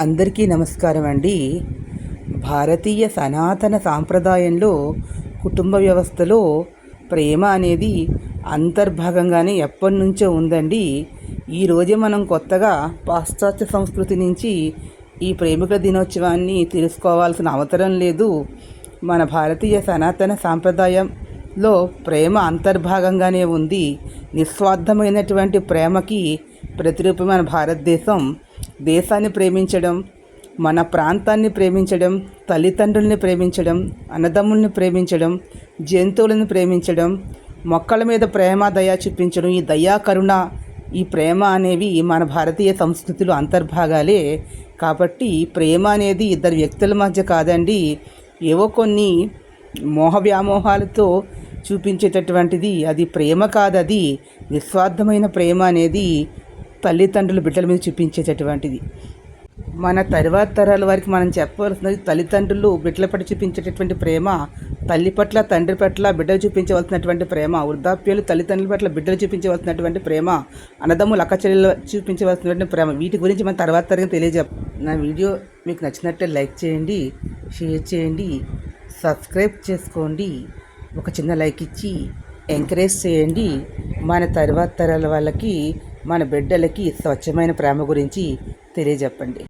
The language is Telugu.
అందరికీ నమస్కారం అండి. భారతీయ సనాతన సాంప్రదాయంలో కుటుంబ వ్యవస్థలో ప్రేమ అనేది అంతర్భాగంగానే ఎప్పటి నుంచో ఉందండి. ఈరోజే మనం కొత్తగా పాశ్చాత్య సంస్కృతి నుంచి ఈ ప్రేమికుల దినోత్సవాన్ని తెలుసుకోవాల్సిన అవసరం లేదు. మన భారతీయ సనాతన సాంప్రదాయంలో ప్రేమ అంతర్భాగంగానే ఉంది. నిస్వార్థమైనటువంటి ప్రేమకి ప్రతిరూపమైన భారతదేశం దేశాన్ని ప్రేమించడం మన ప్రాంతాన్ని ప్రేమించడం తల్లిదండ్రుల్ని ప్రేమించడం అన్నదమ్ముల్ని ప్రేమించడం జంతువులను ప్రేమించడం మొక్కల మీద ప్రేమ దయ చూపించడం ఈ దయా కరుణ ఈ ప్రేమ అనేవి మన భారతీయ సంస్కృతిలో అంతర్భాగాలే. కాబట్టి ప్రేమ అనేది ఇద్దరు వ్యక్తుల మధ్య కాదండి ఏవో కొన్ని మోహ వ్యామోహాలతో చూపించేటటువంటిది. అది ప్రేమ కాదది నిస్వార్థమైన ప్రేమ అనేది తల్లిదండ్రులు బిడ్డల మీద చూపించేటటువంటిది. మన తరువాత తరాల వారికి మనం చెప్పవలసినది తల్లిదండ్రులు బిడ్డల పట్ల చూపించేటటువంటి ప్రేమ తల్లి పట్ల తండ్రి పట్ల బిడ్డలు చూపించవలసినటువంటి ప్రేమ వృద్ధాప్యాలు తల్లిదండ్రుల పట్ల బిడ్డలు చూపించవలసినటువంటి ప్రేమ అన్నదమ్ములు అక్కచెల్లెలు చూపించవలసినటువంటి ప్రేమ వీటి గురించి మన తర్వాత తరగతి తెలియజెప్ నా వీడియో మీకు నచ్చినట్టే లైక్ చేయండి షేర్ చేయండి సబ్స్క్రైబ్ చేసుకోండి ఒక చిన్న లైక్ ఇచ్చి ఎంకరేజ్ చేయండి. మన తర్వాత తరాల వాళ్ళకి మన బిడ్డలకి స్వచ్ఛమైన ప్రేమ గురించి తెలియజెప్పండి.